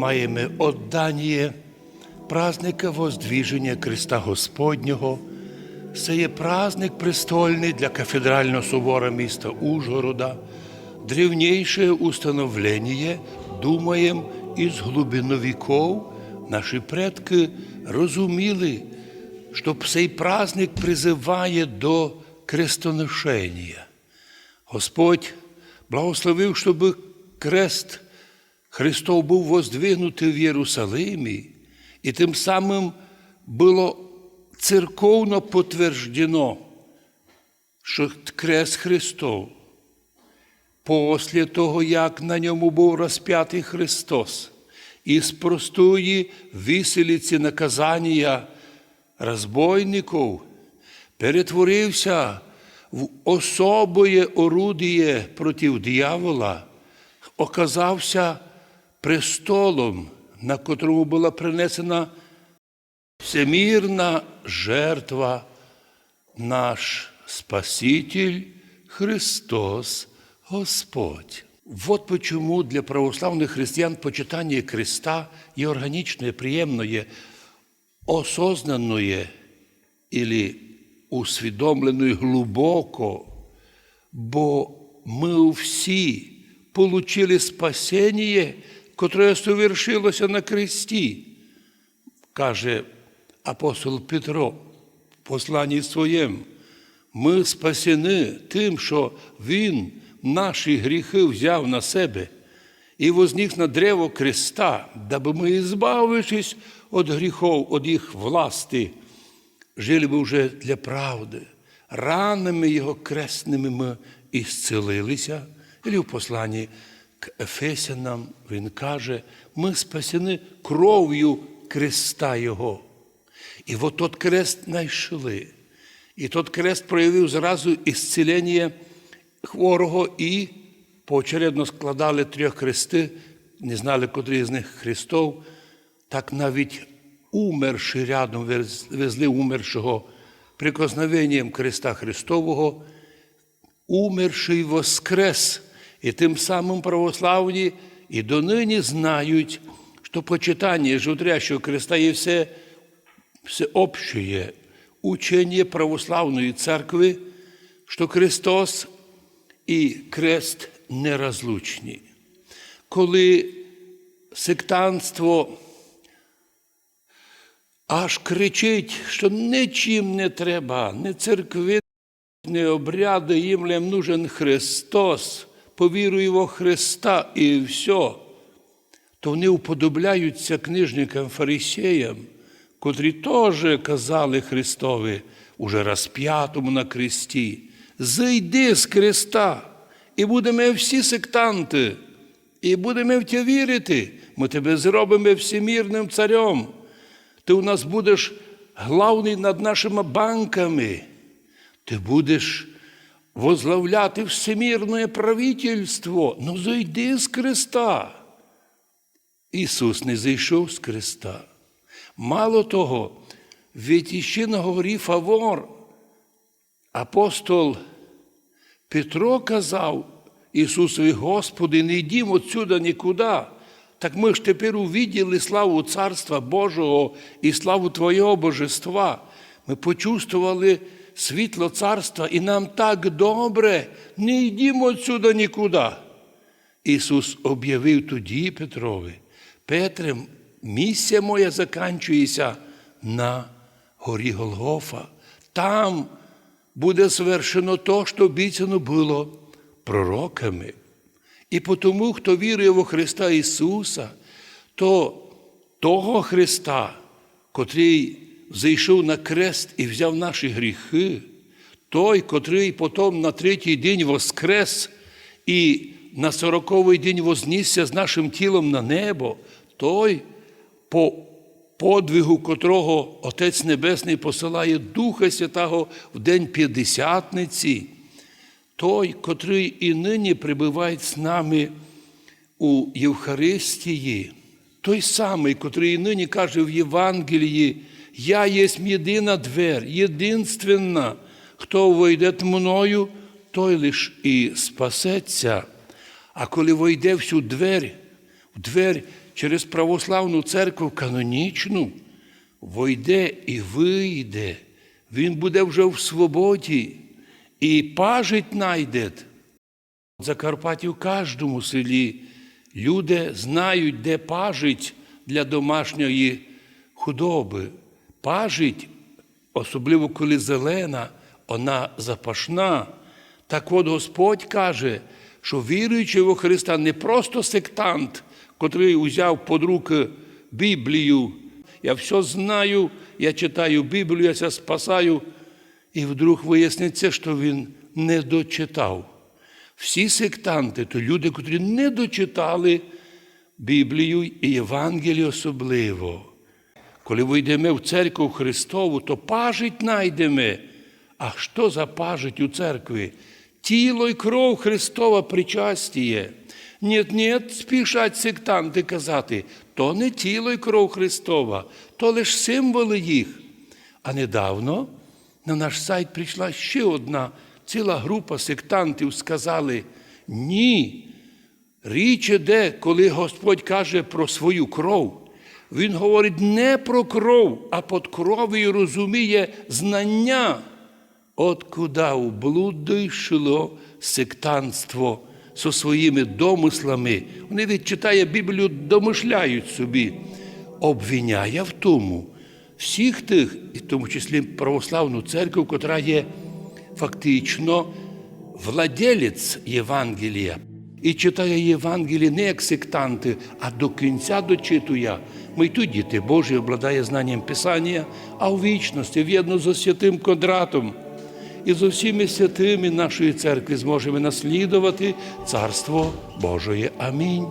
маємо оддання праздника Воздвіження Христа Господнього. Це є праздник престольний для кафедрального собора міста Ужгорода, древніше установлення, думаєм, із глибини віков наші предки розуміли, що цей праздник призиває до крестоношення. Господь благословив, щоб крест Христов був воздвигнутий в Єрусалимі, і тим самим було церковно підтверджено, що крест Христов, після того, як на ньому був розп'ятий Христос, із простої виселиці наказання розбойників перетворився в особоє орудіє проти диявола, оказався престолом, на котрому була принесена всемірна жертва, наш Спаситель Христос Господь. Вот почему для православных христиан почитание креста и органичное, приемное, осознанное или усвідомленою глибоко, бо ми всі получили спасіння, котре совершилося на кресті, каже апостол Петро в посланні своєму. Ми спасені тим, що Він наші гріхи взяв на себе і возніг на древо креста, даби ми, збавившись від гріхов, від їх власти, жили би вже для правди. Ранами Його кресними ми ісцелилися. І в посланні к Ефесянам він каже, ми спасені кров'ю креста Його. І от тот крест знайшли. І тот крест проявив зразу ісцілення хворого і поочередно складали трьох хрести, не знали, котрий з них Христов, так навіть умерши рядом везли умершого прикосновенням Христа Христового, умерший воскрес, і тим самим православні і донині знають, що почитання жутрящого Христа є все, общее учення православної церкви, що Христос і крест нерозлучні. Коли сектантство аж кричить, що нічим не треба, не церкви, не обряди, їм нужен Христос, повіруй во Христа і все, то вони уподобляються книжникам фарисеям, котрі теж казали Христові, уже розп'ятому на кресті, зайди з Христа, і будемо всі сектанти, і будемо в тебе вірити, ми тебе зробимо всемірним царем. Ти у нас будеш главний над нашими банками, ти будеш возглавляти всемірне правительство. Ну, зайди з Христа. Ісус не зайшов з Христа. Мало того, ведь іще на горі Фавор апостол Петро казав Ісусові, Господи, не йдімо отсюда нікуди. Так ми ж тепер увиділи славу Царства Божого і славу Твоєго Божества. Ми почувствували світло царства, і нам так добре, не йдімо отсюда нікуди. Ісус об'явив тоді Петрові, Петре, місія моя заканчується на горі Голгофа. Там буде свершено то, що обіцяно було пророками. І тому, хто вірує во Христа Ісуса, то того Христа, котрий зайшов на крест і взяв наші гріхи, той, котрий потім на третій день воскрес і на сороковий день вознісся з нашим тілом на небо, той, по подвигу котрого Отець Небесний посилає Духа Святого в день П'ятдесятниці, той, котрий і нині прибуває з нами у Євхаристії, той самий, котрий і нині каже в Євангелії, я єсмь єдина двер, єдинственна, хто войде мною, той лиш і спасеться. А коли войде всю двері, в двері через православну церкву канонічну войде і вийде, він буде вже в свободі і пажить найде. В Закарпатті в кожному селі люди знають, де пажить для домашньої худоби. Пажить, особливо коли зелена, вона запашна. Так от Господь каже, що віруючий во Христа не просто сектант, котрий узяв під руки Біблію. Я все знаю, я читаю Біблію, я ся спасаю. І вдруг виясниться, що він не дочитав. Всі сектанти то люди, котрі не дочитали Біблію і Євангелію особливо. Коли вийдемо в церкву Христову, то пажить найдемо. А що за пажить у церкві? Тіло й кров Христова причастіє. Нет, нет, спішать сектанти казати, то не тіло й кров Христова, то лише символи їх. А недавно на наш сайт прийшла ще одна ціла група сектантів, сказали: ні, річ іде, коли Господь каже про свою кров. Він говорить не про кров, а під кров'ю розуміє знання. От куди в блуд дійшло сектантство зі своїми домислами. Вони відчитає Біблію, домишляють собі, обвиняє в тому всіх тих, і в тому числі православну церкву, котра є фактично владелець Євангелія. І читає Євангеліє не як сектанти, а до кінця дочитує. Ми й тут діти Божі обладає знанням Писання, а у вічності, в'єдно з святим Кондратом і з усіми святими нашої церкви зможемо наслідувати Царство Божої. Амінь.